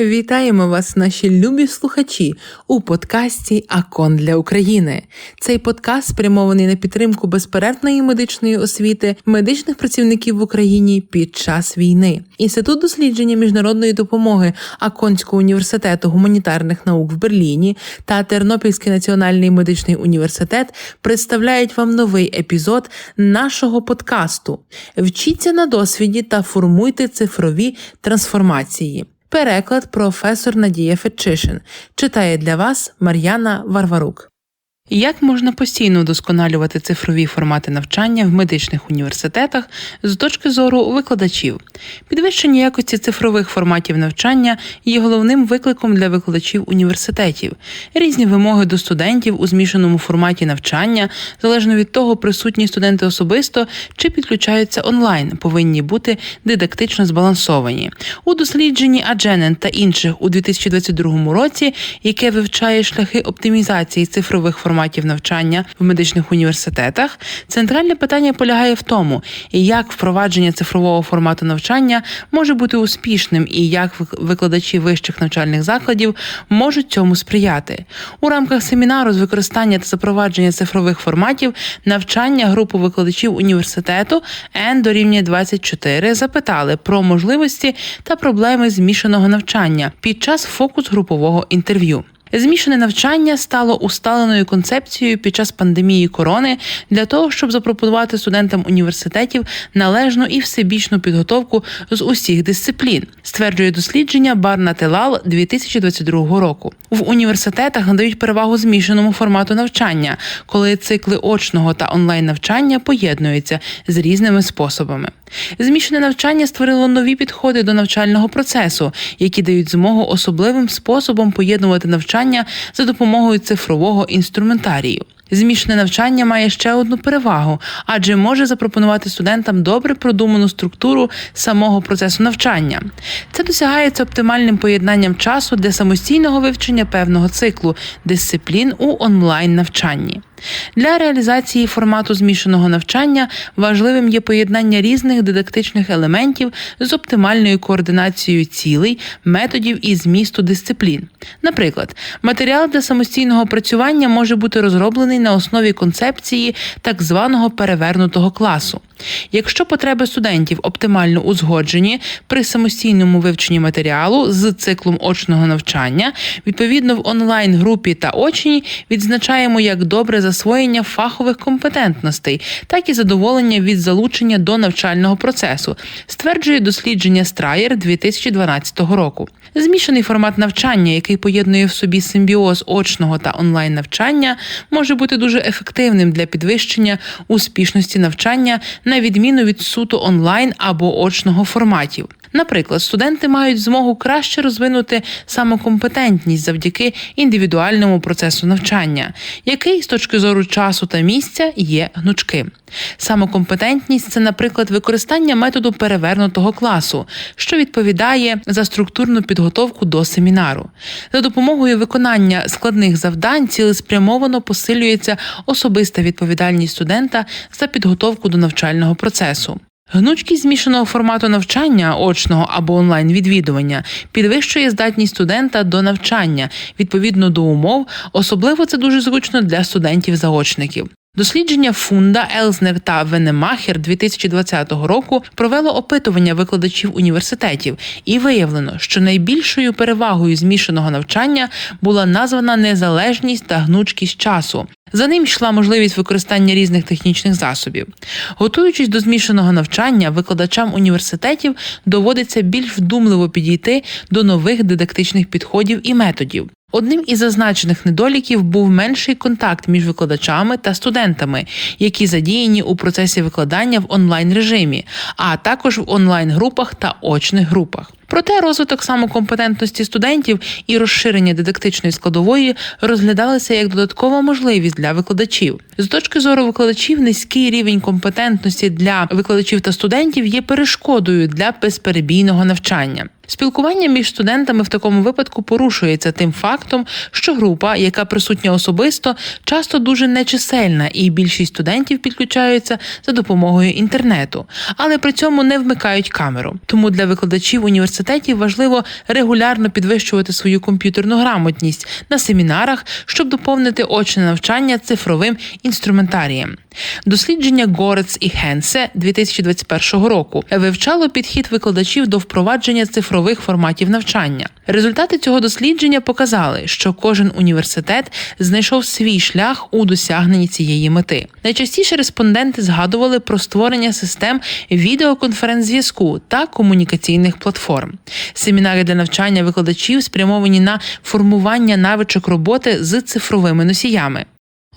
Вітаємо вас, наші любі слухачі, у подкасті Акон для України. Цей подкаст спрямований на підтримку безперервної медичної освіти медичних працівників в Україні під час війни. Інститут дослідження міжнародної допомоги Аконського університету гуманітарних наук в Берліні та Тернопільський національний медичний університет представляють вам новий епізод нашого подкасту. Вчіться на досвіді та формуйте цифрові трансформації. Переклад професор Надія Фетчишин читає для вас Мар'яна Варварук. Як можна постійно вдосконалювати цифрові формати навчання в медичних університетах з точки зору викладачів? Підвищення якості цифрових форматів навчання є головним викликом для викладачів університетів. Різні вимоги до студентів у змішаному форматі навчання, залежно від того, присутні студенти особисто чи підключаються онлайн, повинні бути дидактично збалансовані. У дослідженні Адженен та інших у 2022 році, яке вивчає шляхи оптимізації цифрових форматів форматів навчання в медичних університетах, центральне питання полягає в тому, як впровадження цифрового формату навчання може бути успішним і як викладачі вищих навчальних закладів можуть цьому сприяти. У рамках семінару з використання та запровадження цифрових форматів навчання групу викладачів університету Н дорівнює 24 запитали про можливості та проблеми змішаного навчання під час фокус групового інтерв'ю. Змішане навчання стало усталеною концепцією під час пандемії корони для того, щоб запропонувати студентам університетів належну і всебічну підготовку з усіх дисциплін, стверджує дослідження Барна Телал 2022 року. В університетах надають перевагу змішаному формату навчання, коли цикли очного та онлайн навчання поєднуються з різними способами. Змішане навчання створило нові підходи до навчального процесу, які дають змогу особливим способом поєднувати навчання за допомогою цифрового інструментарію. Змішане навчання має ще одну перевагу, адже може запропонувати студентам добре продуману структуру самого процесу навчання. Це досягається оптимальним поєднанням часу для самостійного вивчення певного циклу дисциплін у онлайн навчанні. Для реалізації формату змішаного навчання важливим є поєднання різних дидактичних елементів з оптимальною координацією цілей, методів і змісту дисциплін. Наприклад, матеріал для самостійного опрацювання може бути розроблений на основі концепції так званого перевернутого класу. Якщо потреби студентів оптимально узгоджені при самостійному вивченні матеріалу з циклом очного навчання, відповідно в онлайн групі та очній відзначаємо як добре засвоєння фахових компетентностей, так і задоволення від залучення до навчального процесу, стверджує дослідження Страєр 2012 року. Змішаний формат навчання, який поєднує в собі симбіоз очного та онлайн навчання, може бути дуже ефективним для підвищення успішності навчання на відміну від суто онлайн або очного форматів. Наприклад, студенти мають змогу краще розвинути самокомпетентність завдяки індивідуальному процесу навчання, який з точки зору часу та місця є гнучким. Самокомпетентність це, наприклад, використання методу перевернутого класу, що відповідає за структурну підготовку до семінару. За допомогою виконання складних завдань цілеспрямовано посилюється особиста відповідальність студента за підготовку до навчального процесу. Гнучкість змішаного формату навчання очного або онлайн відвідування підвищує здатність студента до навчання відповідно до умов, особливо це дуже зручно для студентів-заочників. Дослідження фунда Елзнер та Венемахер 2020 року провело опитування викладачів університетів і виявлено, що найбільшою перевагою змішаного навчання була названа незалежність та гнучкість часу. За ним йшла можливість використання різних технічних засобів. Готуючись до змішаного навчання, викладачам університетів доводиться більш вдумливо підійти до нових дидактичних підходів і методів. Одним із зазначених недоліків був менший контакт між викладачами та студентами, які задіяні у процесі викладання в онлайн режимі, а також в онлайн групах та очних групах. Проте розвиток самокомпетентності студентів і розширення дидактичної складової розглядалися як додаткова можливість для викладачів. З точки зору викладачів, низький рівень компетентності для викладачів та студентів є перешкодою для безперебійного навчання. Спілкування між студентами в такому випадку порушується тим фактом, що група, яка присутня особисто, часто дуже нечисельна, і більшість студентів підключаються за допомогою інтернету, але при цьому не вмикають камеру. Тому для викладачів університетів важливо регулярно підвищувати свою комп'ютерну грамотність на семінарах, щоб доповнити очне навчання цифровим інструментарієм. Дослідження Горец і Хенсе 2021 року вивчало підхід викладачів до впровадження цифрових форматів навчання. Результати цього дослідження показали, що кожен університет знайшов свій шлях у досягненні цієї мети. Найчастіше респонденти згадували про створення систем відеоконференц-зв'язку та комунікаційних платформ. Семінари для навчання викладачів спрямовані на формування навичок роботи з цифровими носіями.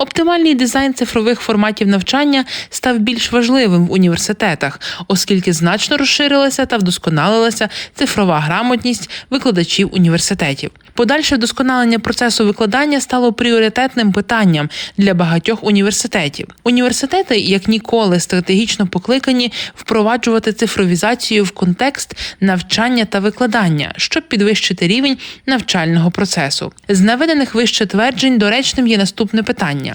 Оптимальний дизайн цифрових форматів навчання став більш важливим в університетах, оскільки значно розширилася та вдосконалилася цифрова грамотність викладачів університетів. Подальше вдосконалення процесу викладання стало пріоритетним питанням для багатьох університетів. Університети, як ніколи, стратегічно покликані впроваджувати цифровізацію в контекст навчання та викладання, щоб підвищити рівень навчального процесу. З наведених вище тверджень доречним є наступне питання.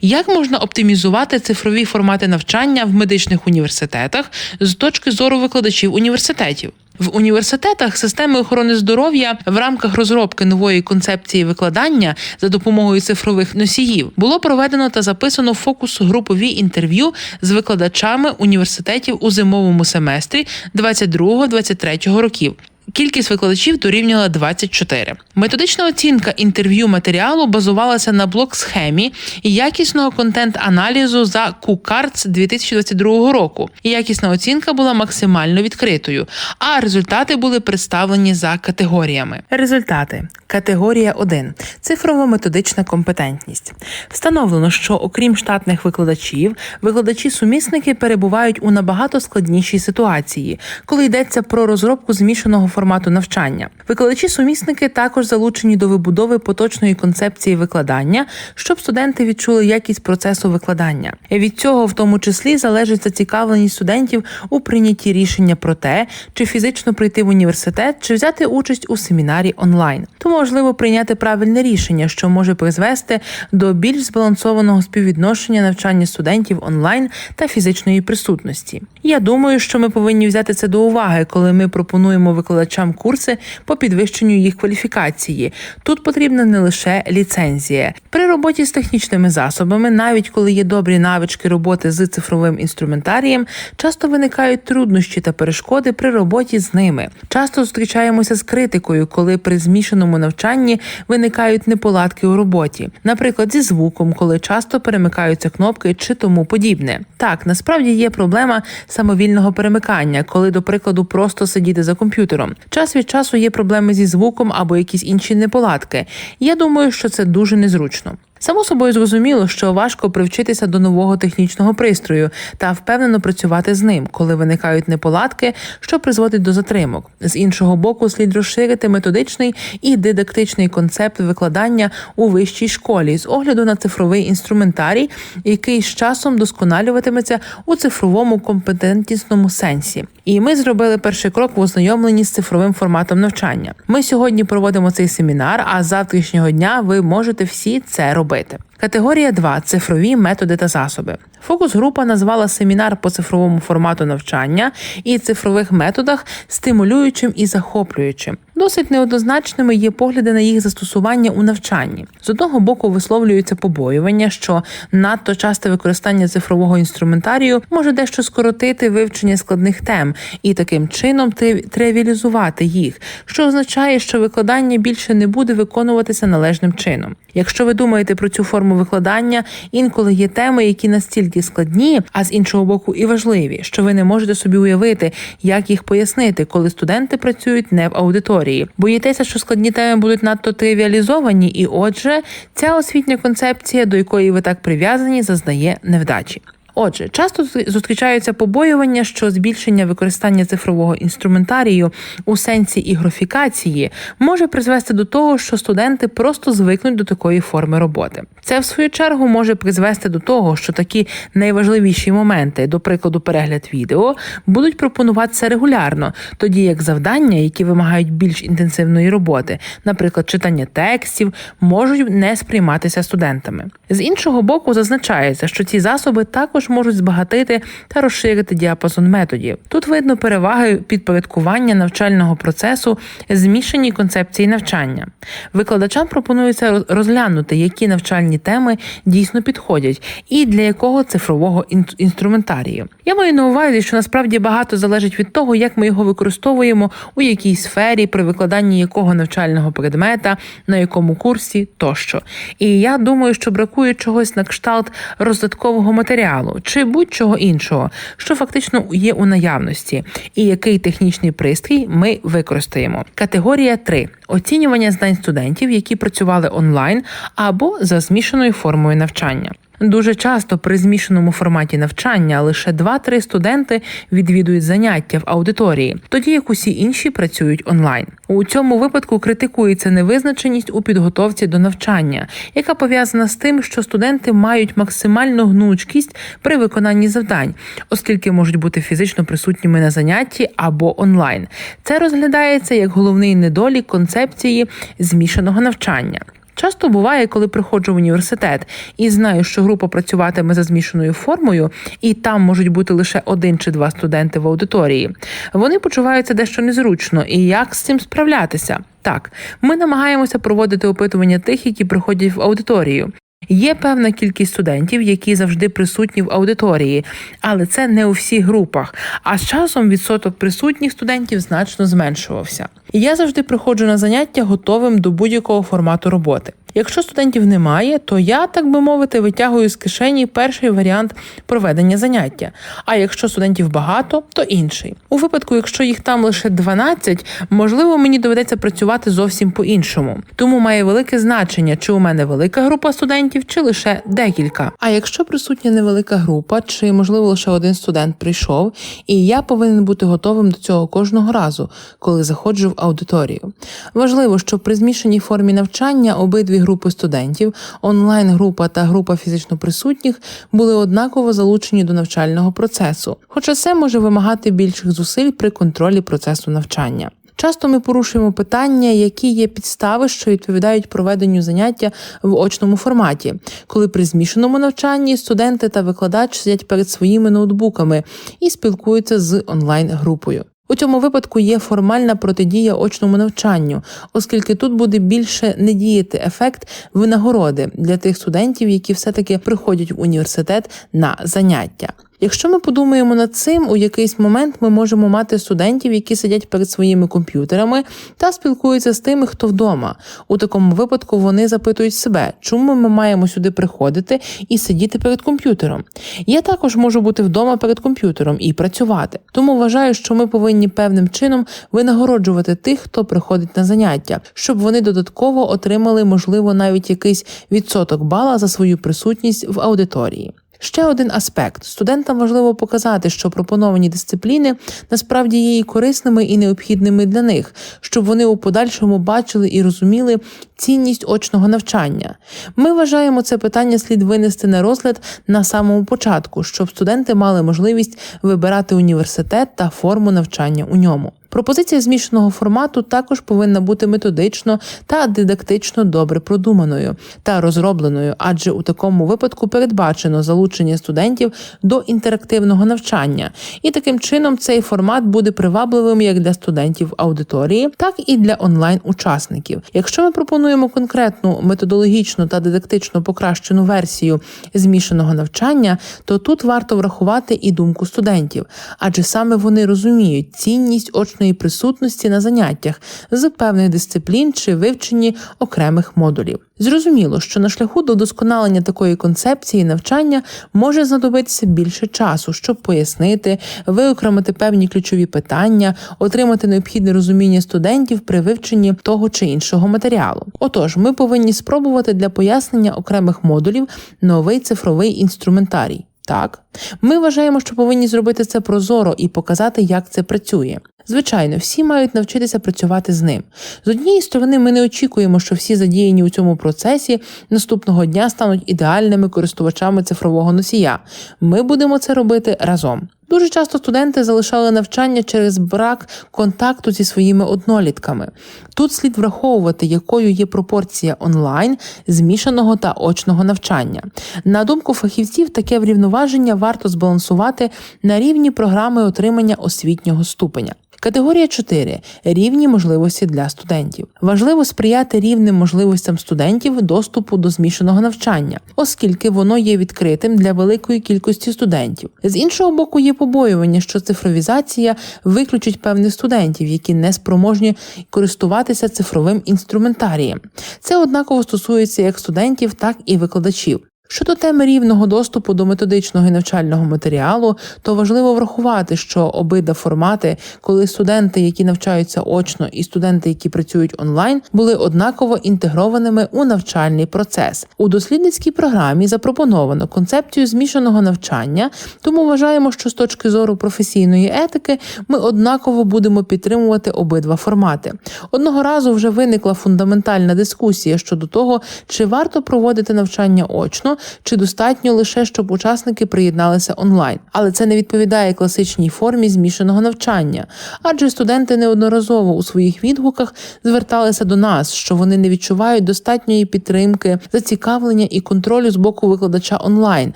Як можна оптимізувати цифрові формати навчання в медичних університетах з точки зору викладачів університетів? В університетах системи охорони здоров'я в рамках розробки нової концепції викладання за допомогою цифрових носіїв було проведено та записано фокус групові інтерв'ю з викладачами університетів у зимовому семестрі 22-23 років. Кількість викладачів дорівнювала 24. Методична оцінка інтерв'ю матеріалу базувалася на блок-схемі і якісного контент-аналізу за QCards 2022 року. Якісна оцінка була максимально відкритою, а результати були представлені за категоріями. Результати категорія 1. цифрово-методична компетентність. Встановлено, що окрім штатних викладачів, викладачі-сумісники перебувають у набагато складнішій ситуації, коли йдеться про розробку змішаного формату навчання. Викладачі-сумісники також залучені до вибудови поточної концепції викладання, щоб студенти відчули якість процесу викладання. Від цього, в тому числі, залежить зацікавленість студентів у прийнятті рішення про те, чи фізично прийти в університет, чи взяти участь у семінарі онлайн. Тому важливо прийняти правильне рішення, що може призвести до більш збалансованого співвідношення навчання студентів онлайн та фізичної присутності. Я думаю, що ми повинні взяти це до уваги, коли ми пропонуємо викладачам курси по підвищенню їх кваліфікації. Тут потрібна не лише ліцензія при роботі з технічними засобами, навіть коли є добрі навички роботи з цифровим інструментарієм, часто виникають труднощі та перешкоди при роботі з ними. Часто зустрічаємося з критикою, коли при змішаному навчанні виникають неполадки у роботі, наприклад, зі звуком, коли часто перемикаються кнопки чи тому подібне. Так насправді є проблема самовільного перемикання, коли, до прикладу, просто сидіти за комп'ютером. Час від часу є проблеми зі звуком або якісь інші неполадки. Я думаю, що це дуже незручно. Само собою зрозуміло, що важко привчитися до нового технічного пристрою та впевнено працювати з ним, коли виникають неполадки, що призводить до затримок. З іншого боку, слід розширити методичний і дидактичний концепт викладання у вищій школі з огляду на цифровий інструментарій, який з часом досконалюватиметься у цифровому компетентнісному сенсі. І ми зробили перший крок в ознайомленні з цифровим форматом навчання. Ми сьогодні проводимо цей семінар, а з завтрашнього дня ви можете всі це робити. Категорія 2. цифрові методи та засоби. Фокус група назвала семінар по цифровому формату навчання і цифрових методах стимулюючим і захоплюючим. Досить неоднозначними є погляди на їх застосування у навчанні. З одного боку висловлюються побоювання, що надто часте використання цифрового інструментарію може дещо скоротити вивчення складних тем і таким чином тривіалізувати їх, що означає, що викладання більше не буде виконуватися належним чином. Якщо ви думаєте про цю форму викладання, інколи є теми, які настільки складні, а з іншого боку, і важливі, що ви не можете собі уявити, як їх пояснити, коли студенти працюють не в аудиторії. Боїтеся, що складні теми будуть надто тривіалізовані, і отже, ця освітня концепція, до якої ви так прив'язані, зазнає невдачі. Отже, часто зустрічаються побоювання, що збільшення використання цифрового інструментарію у сенсі ігрофікації може призвести до того, що студенти просто звикнуть до такої форми роботи. Це в свою чергу може призвести до того, що такі найважливіші моменти, до прикладу, перегляд відео, будуть пропонуватися регулярно, тоді як завдання, які вимагають більш інтенсивної роботи, наприклад, читання текстів, можуть не сприйматися студентами. З іншого боку, зазначається, що ці засоби також можуть збагатити та розширити діапазон методів. Тут видно переваги підпорядкування навчального процесу змішаній концепції навчання. Викладачам пропонується розглянути, які навчальні теми дійсно підходять, і для якого цифрового інструментарію. Я маю на увазі, що насправді багато залежить від того, як ми його використовуємо, у якій сфері, при викладанні якого навчального предмета, на якому курсі тощо. І я думаю, що бракує чогось на кшталт роздаткового матеріалу чи будь-чого іншого, що фактично є у наявності, і який технічний пристрій ми використаємо. Категорія 3. оцінювання знань студентів, які працювали онлайн або за змішаною формою навчання. Дуже часто при змішаному форматі навчання лише 2-3 студенти відвідують заняття в аудиторії, тоді як усі інші працюють онлайн. У цьому випадку критикується невизначеність у підготовці до навчання, яка пов'язана з тим, що студенти мають максимальну гнучкість при виконанні завдань, оскільки можуть бути фізично присутніми на занятті або онлайн. Це розглядається як головний недолік концепції змішаного навчання. Часто буває, коли приходжу в університет і знаю, що група працюватиме за змішаною формою, і там можуть бути лише один чи два студенти в аудиторії. Вони почуваються дещо незручно і як з цим справлятися. Так, ми намагаємося проводити опитування тих, які приходять в аудиторію. Є певна кількість студентів, які завжди присутні в аудиторії, але це не у всіх групах. А з часом відсоток присутніх студентів значно зменшувався. І я завжди приходжу на заняття готовим до будь-якого формату роботи. Якщо студентів немає, то я, так би мовити, витягую з кишені перший варіант проведення заняття. А якщо студентів багато, то інший. У випадку, якщо їх там лише 12, можливо, мені доведеться працювати зовсім по-іншому. Тому має велике значення, чи у мене велика група студентів, чи лише декілька. А якщо присутня невелика група, чи можливо лише один студент прийшов, і я повинен бути готовим до цього кожного разу, коли заходжу в аудиторію. Важливо, що при змішаній формі навчання обидві групи студентів, онлайн-група та група фізично присутніх були однаково залучені до навчального процесу, хоча це може вимагати більших зусиль при контролі процесу навчання. Часто ми порушуємо питання, які є підстави, що відповідають проведенню заняття в очному форматі, коли при змішаному навчанні студенти та викладач сидять перед своїми ноутбуками і спілкуються з онлайн-групою. У цьому випадку є формальна протидія очному навчанню, оскільки тут буде більше не діяти ефект винагороди для тих студентів, які все таки приходять в університет на заняття. Якщо ми подумаємо над цим, у якийсь момент ми можемо мати студентів, які сидять перед своїми комп'ютерами та спілкуються з тими, хто вдома. У такому випадку вони запитують себе, чому ми маємо сюди приходити і сидіти перед комп'ютером. Я також можу бути вдома перед комп'ютером і працювати. Тому вважаю, що ми повинні певним чином винагороджувати тих, хто приходить на заняття, щоб вони додатково отримали, можливо, навіть якийсь відсоток бала за свою присутність в аудиторії. Ще один аспект: студентам важливо показати, що пропоновані дисципліни насправді є і корисними і необхідними для них, щоб вони у подальшому бачили і розуміли цінність очного навчання. Ми вважаємо це питання слід винести на розгляд на самому початку, щоб студенти мали можливість вибирати університет та форму навчання у ньому. Пропозиція змішаного формату також повинна бути методично та дидактично добре продуманою та розробленою, адже у такому випадку передбачено залучення студентів до інтерактивного навчання, і таким чином цей формат буде привабливим як для студентів аудиторії, так і для онлайн-учасників. Якщо ми пропонуємо конкретну методологічну та дидактично покращену версію змішаного навчання, то тут варто врахувати і думку студентів, адже саме вони розуміють цінність очного фізичної присутності на заняттях з певних дисциплін чи вивченні окремих модулів. Зрозуміло, що на шляху до вдосконалення такої концепції навчання може знадобитися більше часу, щоб пояснити, виокремити певні ключові питання, отримати необхідне розуміння студентів при вивченні того чи іншого матеріалу. Отож, ми повинні спробувати для пояснення окремих модулів новий цифровий інструментарій. Так, ми вважаємо, що повинні зробити це прозоро і показати, як це працює. Звичайно, всі мають навчитися працювати з ним. З однієї сторони, ми не очікуємо, що всі задіяні у цьому процесі наступного дня стануть ідеальними користувачами цифрового носія. Ми будемо це робити разом. Дуже часто студенти залишали навчання через брак контакту зі своїми однолітками. Тут слід враховувати, якою є пропорція онлайн, змішаного та очного навчання. На думку фахівців, таке врівноваження варто збалансувати на рівні програми отримання освітнього ступеня. Категорія 4. рівні можливості для студентів. Важливо сприяти рівним можливостям студентів доступу до змішаного навчання, оскільки воно є відкритим для великої кількості студентів. З іншого боку, є побоювання, що цифровізація виключить певних студентів, які не спроможні користуватися цифровим інструментарієм. Це однаково стосується як студентів, так і викладачів. Щодо теми рівного доступу до методичного і навчального матеріалу, то важливо врахувати, що обидва формати, коли студенти, які навчаються очно, і студенти, які працюють онлайн, були однаково інтегрованими у навчальний процес. У дослідницькій програмі запропоновано концепцію змішаного навчання, тому вважаємо, що з точки зору професійної етики ми однаково будемо підтримувати обидва формати. Одного разу вже виникла фундаментальна дискусія щодо того, чи варто проводити навчання очно чи достатньо лише, щоб учасники приєдналися онлайн, але це не відповідає класичній формі змішаного навчання, адже студенти неодноразово у своїх відгуках зверталися до нас, що вони не відчувають достатньої підтримки, зацікавлення і контролю з боку викладача онлайн,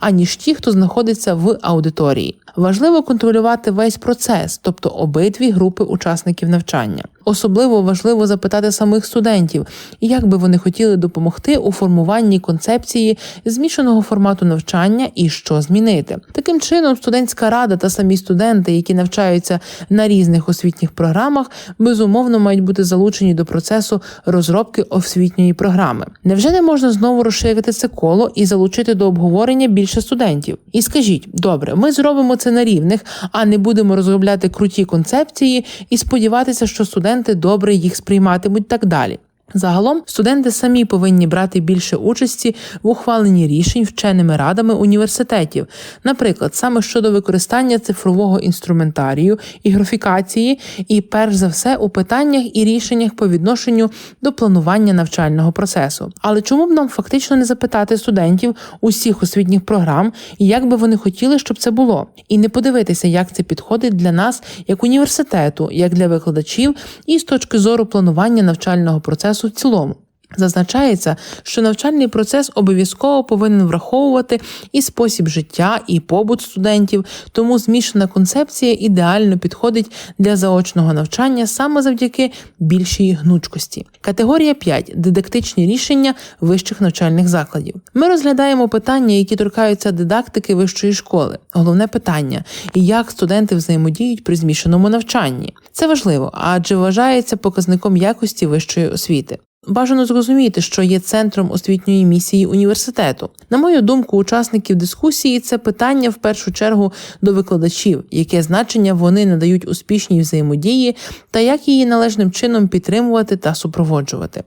аніж ті, хто знаходиться в аудиторії. Важливо контролювати весь процес, тобто обидві групи учасників навчання. Особливо важливо запитати самих студентів, як би вони хотіли допомогти у формуванні концепції змішаного формату навчання і що змінити. Таким чином, студентська рада та самі студенти, які навчаються на різних освітніх програмах, безумовно мають бути залучені до процесу розробки освітньої програми. Невже не можна знову розширити це коло і залучити до обговорення більше студентів? І скажіть, добре, ми зробимо це на рівних, а не будемо розробляти круті концепції і сподіватися, що студенти добре їх сприйматимуть так далі. Загалом студенти самі повинні брати більше участі в ухваленні рішень вченими радами університетів, наприклад, саме щодо використання цифрового інструментарію і графікації, і перш за все у питаннях і рішеннях по відношенню до планування навчального процесу. Але чому б нам фактично не запитати студентів усіх освітніх програм, як би вони хотіли, щоб це було, і не подивитися, як це підходить для нас як університету, як для викладачів, і з точки зору планування навчального процесу в цілому. Зазначається, що навчальний процес обов'язково повинен враховувати і спосіб життя, і побут студентів, тому змішана концепція ідеально підходить для заочного навчання саме завдяки більшій гнучкості. Категорія 5. дидактичні рішення вищих навчальних закладів. Ми розглядаємо питання, які торкаються дидактики вищої школи. Головне питання як студенти взаємодіють при змішаному навчанні. Це важливо, адже вважається показником якості вищої освіти. Бажано зрозуміти, що є центром освітньої місії університету. На мою думку, учасників дискусії це питання в першу чергу до викладачів, яке значення вони надають успішній взаємодії та як її належним чином підтримувати та супроводжувати.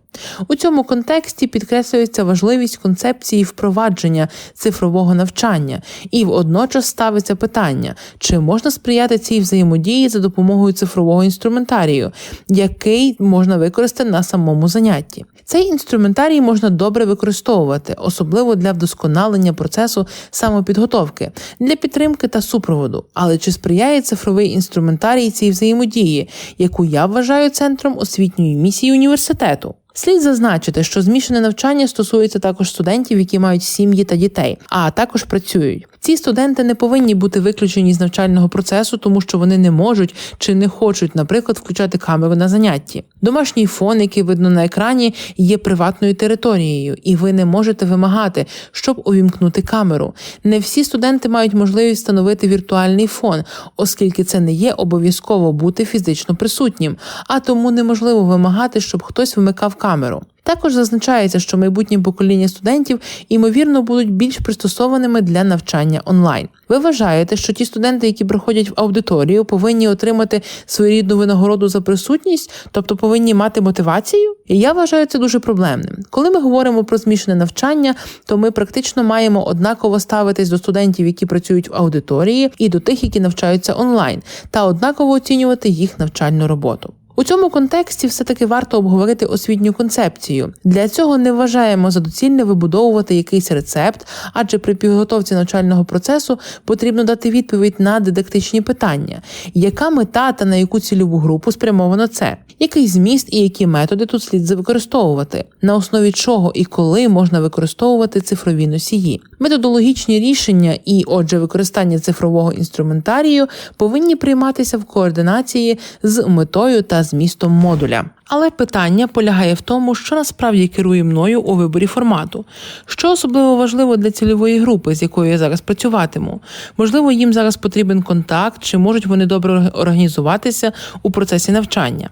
У цьому контексті підкреслюється важливість концепції впровадження цифрового навчання, і водночас ставиться питання, чи можна сприяти цій взаємодії за допомогою цифрового інструментарію, який можна використати на самому занятті. Цей інструментарій можна добре використовувати, особливо для вдосконалення процесу самопідготовки, для підтримки та супроводу. Але чи сприяє цифровий інструментарій цій взаємодії, яку я вважаю центром освітньої місії університету? Слід зазначити, що змішане навчання стосується також студентів, які мають сім'ї та дітей, а також працюють. Ці студенти не повинні бути виключені з навчального процесу, тому що вони не можуть чи не хочуть, наприклад, включати камеру на занятті. Домашній фон, який видно на екрані, є приватною територією, і ви не можете вимагати, щоб увімкнути камеру. Не всі студенти мають можливість встановити віртуальний фон, оскільки це не є обов'язково бути фізично присутнім, а тому неможливо вимагати, щоб хтось вмикав камеру. Також зазначається, що майбутнє покоління студентів ймовірно будуть більш пристосованими для навчання онлайн. Ви вважаєте, що ті студенти, які приходять в аудиторію, повинні отримати своєрідну винагороду за присутність, тобто повинні мати мотивацію? І я вважаю це дуже проблемним. Коли ми говоримо про змішане навчання, то ми практично маємо однаково ставитись до студентів, які працюють в аудиторії, і до тих, які навчаються онлайн, та однаково оцінювати їх навчальну роботу. У цьому контексті все-таки варто обговорити освітню концепцію. Для цього не вважаємо за доцільне вибудовувати якийсь рецепт, адже при підготовці навчального процесу потрібно дати відповідь на дидактичні питання, яка мета та на яку цільову групу спрямовано це, який зміст і які методи тут слід використовувати, на основі чого і коли можна використовувати цифрові носії. Методологічні рішення і, отже, використання цифрового інструментарію повинні прийматися в координації з метою та змістом модуля. Але питання полягає в тому, що насправді керує мною у виборі формату, що особливо важливо для цільової групи, з якою я зараз працюватиму. Можливо, їм зараз потрібен контакт, чи можуть вони добре організуватися у процесі навчання.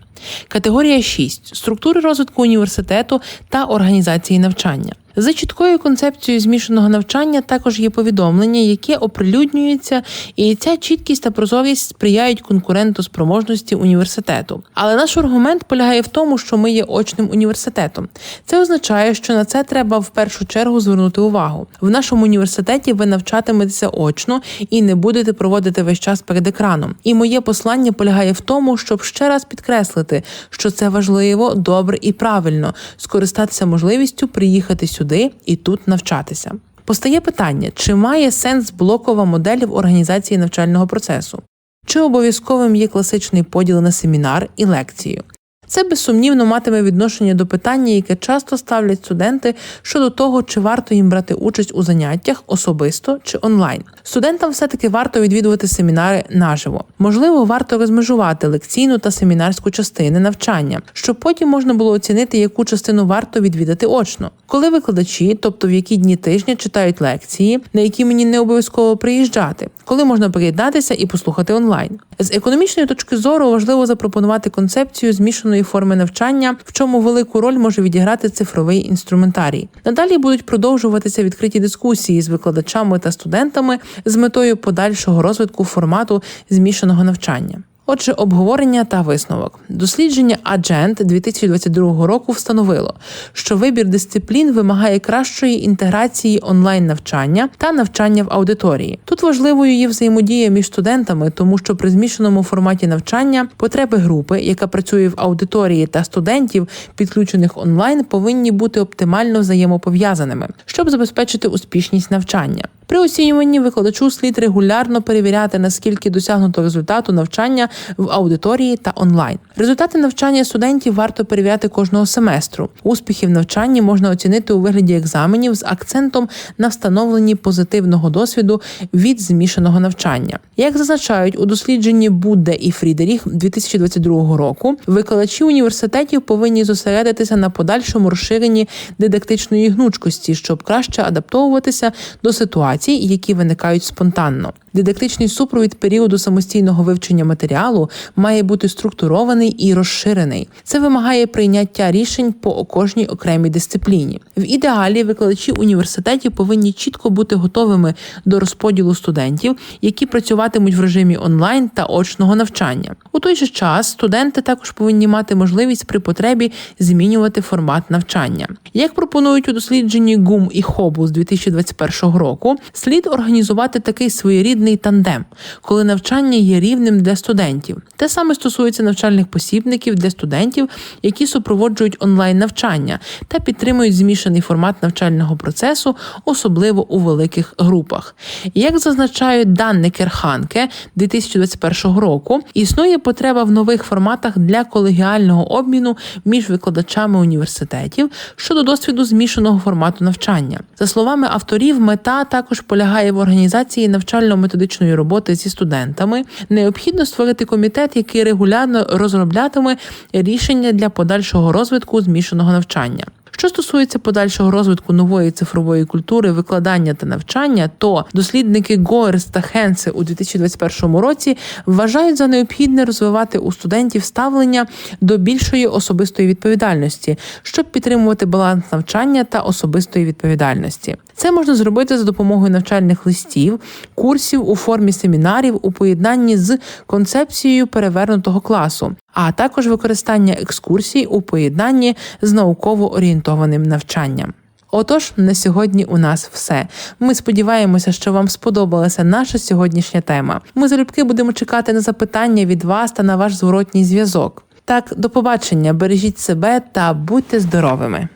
Категорія 6. структури розвитку університету та організації навчання. За чіткою концепцією змішаного навчання також є повідомлення, яке оприлюднюється, і ця чіткість та прозорість сприяють конкурентоспроможності університету. Але наш аргумент полягає в тому, що ми є очним університетом. Це означає, що на це треба в першу чергу звернути увагу. В нашому університеті ви навчатиметеся очно і не будете проводити весь час перед екраном. І моє послання полягає в тому, щоб ще раз підкреслити, що це важливо, добре і правильно скористатися можливістю приїхати сюди сюди і тут навчатися. Постає питання, чи має сенс блокова модель в організації навчального процесу, чи обов'язковим є класичний поділ на семінар і лекцію. Це безсумнівно матиме відношення до питання, яке часто ставлять студенти щодо того, чи варто їм брати участь у заняттях особисто чи онлайн. Студентам все-таки варто відвідувати семінари наживо. Можливо, варто розмежувати лекційну та семінарську частини навчання, щоб потім можна було оцінити, яку частину варто відвідати очно. Коли викладачі, тобто в які дні тижня читають лекції, на які мені не обов'язково приїжджати, коли можна приєднатися і послухати онлайн. З економічної точки зору важливо запропонувати концепцію змішаної форми навчання, в чому велику роль може відіграти цифровий інструментарій. Надалі будуть продовжуватися відкриті дискусії з викладачами та студентами з метою подальшого розвитку формату змішаного навчання. Отже, обговорення та висновок. Дослідження Agent 2022 року встановило, що вибір дисциплін вимагає кращої інтеграції онлайн навчання та навчання в аудиторії. Тут важливою є взаємодія між студентами, тому що при змішаному форматі навчання потреби групи, яка працює в аудиторії та студентів, підключених онлайн, повинні бути оптимально взаємопов'язаними, щоб забезпечити успішність навчання. При оцінюванні викладачу слід регулярно перевіряти, наскільки досягнуто результату навчання в аудиторії та онлайн. Результати навчання студентів варто перевіряти кожного семестру. Успіхи в навчанні можна оцінити у вигляді екзаменів з акцентом на встановленні позитивного досвіду від змішаного навчання. Як зазначають у дослідженні Будде і Фрідеріх 2022 року, викладачі університетів повинні зосередитися на подальшому розширенні дидактичної гнучкості, щоб краще адаптовуватися до ситуацій, які виникають спонтанно. Дидактичний супровід періоду самостійного вивчення матеріалу має бути структурований і розширений. Це вимагає прийняття рішень по кожній окремій дисципліні. В ідеалі викладачі університетів повинні чітко бути готовими до розподілу студентів, які працюватимуть в режимі онлайн та очного навчання. У той же час студенти також повинні мати можливість при потребі змінювати формат навчання. Як пропонують у дослідженні ГУМ і ХОБУ з 2021 року, слід організувати такий своєрідний тандем, коли навчання є рівним для студентів. Те саме стосується навчальних посібників для студентів, які супроводжують онлайн навчання та підтримують змішаний формат навчального процесу, особливо у великих групах. Як зазначають дані Керханке 2021 року, існує потреба в нових форматах для колегіального обміну між викладачами університетів щодо досвіду змішаного формату навчання. За словами авторів, мета також полягає в організації навчально методичної роботи зі студентами, необхідно створити комітет, який регулярно розроблятиме рішення для подальшого розвитку змішаного навчання. Що стосується подальшого розвитку нової цифрової культури, викладання та навчання, то дослідники Гоерс та Хенсе у 2021 році вважають за необхідне розвивати у студентів ставлення до більшої особистої відповідальності, щоб підтримувати баланс навчання та особистої відповідальності. Це можна зробити за допомогою навчальних листів, курсів у формі семінарів у поєднанні з концепцією перевернутого класу, а також використання екскурсій у поєднанні з науково орієнтованим навчанням. Отож, на сьогодні у нас все. Ми сподіваємося, що вам сподобалася наша сьогоднішня тема. Ми залюбки будемо чекати на запитання від вас та на ваш зворотній зв'язок. Так, до побачення, бережіть себе та будьте здоровими!